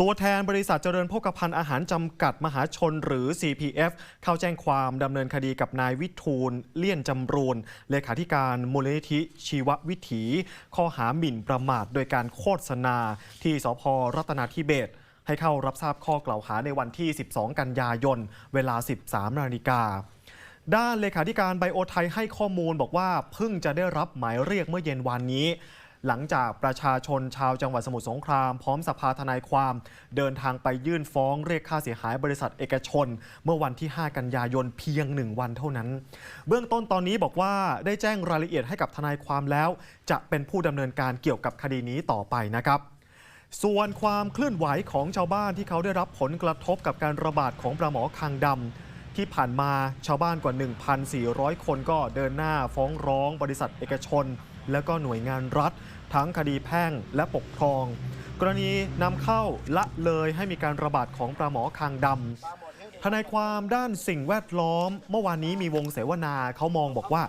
ตัวแทนบริษัทเจริญโภคภัณฑ์อาหารจำกัดมหาชนหรือ CPF เข้าแจ้งความดำเนินคดีกับนายวิทูลเลี่ยนจำรูนเลขาธิการมูลนิธิชีววิถี ข้อหาหมิ่นประมาทโดยการโฆษณาที่สพรัตนาธิเบศให้เข้ารับทราบข้อกล่าวหาในวันที่ 12 กันยายน เวลา 13 นาฬิกาด้านเลขาธิการไบโอไทยให้ข้อมูลบอกว่าเพิ่งจะได้รับหมายเรียกเมื่อเย็นวานนี้ หลังจากประชาชนชาวจังหวัดสมุทรสงคราม พร้อมสภาทนายความเดินทางไปยื่นฟ้องเรียกค่าเสียหายบริษัทเอกชน เมื่อวันที่ 5 กันยายนเพียง 1 วันเท่านั้น เบื้องต้นตอนนี้บอกว่าได้แจ้งรายละเอียดให้กับทนายความแล้ว จะเป็นผู้ดำเนินการเกี่ยวกับคดีนี้ต่อไปนะครับส่วนความเคลื่อนไหวของชาวบ้านที่เขาได้รับผลกระทบกับการระบาดของปลาหมอคางดำที่ผ่านมาชาวบ้านกว่า 1,400 คนก็เดินหน้าฟ้องร้องบริษัทเอกชน แล้วก็หน่วยงานรัฐ ทั้งคดีแพ่งและปกครอง กรณีนำเข้าละเลยให้มีการระบาดของปลาหมอคางดำทนายความด้านสิ่งแวดล้อม เมื่อวานนี้มีวงเสวนาเขามองบอกว่า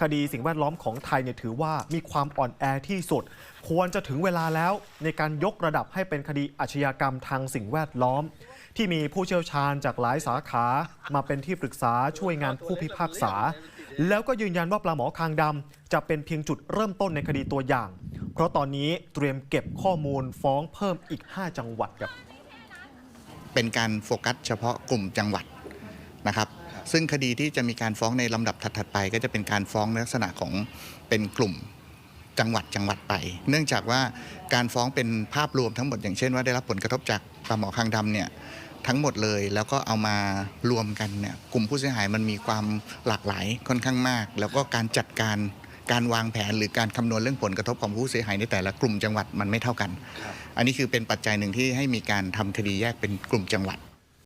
คดีสิ่งแวดล้อมของไทยเนี่ยถือว่ามีความอ่อนแอที่สุด ควรจะถึงเวลาแล้วในการยกระดับให้เป็นคดีอาชญากรรมทางสิ่งแวดล้อม ที่มีผู้เชี่ยวชาญจากหลายสาขา มาเป็นที่ปรึกษาช่วยงานผู้พิพากษาแล้วก็ยืนยันว่าปลาหมอคางดำจะเป็นเพียงจุดเริ่มต้นในคดีตัวอย่าง เพราะตอนนี้เตรียมเก็บข้อมูลฟ้องเพิ่มอีก 5 จังหวัดครับ เป็นการโฟกัสเฉพาะกลุ่มจังหวัดนะครับ ซึ่งคดีที่จะมีการฟ้องในลำดับถัดๆไป ก็จะเป็นการฟ้องในลักษณะของเป็นกลุ่มจังหวัดจังหวัดไป เนื่องจากว่าการฟ้องเป็นภาพรวมทั้งหมดอย่างเช่นว่าได้รับผลกระทบจากปลาหมอคางดำเนี่ยทั้งหมดเลยแล้วก็เอามารวมกันเนี่ยกลุ่มผู้เสียหายมันมีความหลากหลายค่อนข้างมาก แล้วก็การจัดการ การวางแผนหรือการคำนวณเรื่องผลกระทบของผู้เสียหายในแต่ละกลุ่มจังหวัดมันไม่เท่ากัน อันนี้คือเป็นปัจจัยหนึ่งที่ให้มีการทำคดีแยกเป็นกลุ่มจังหวัด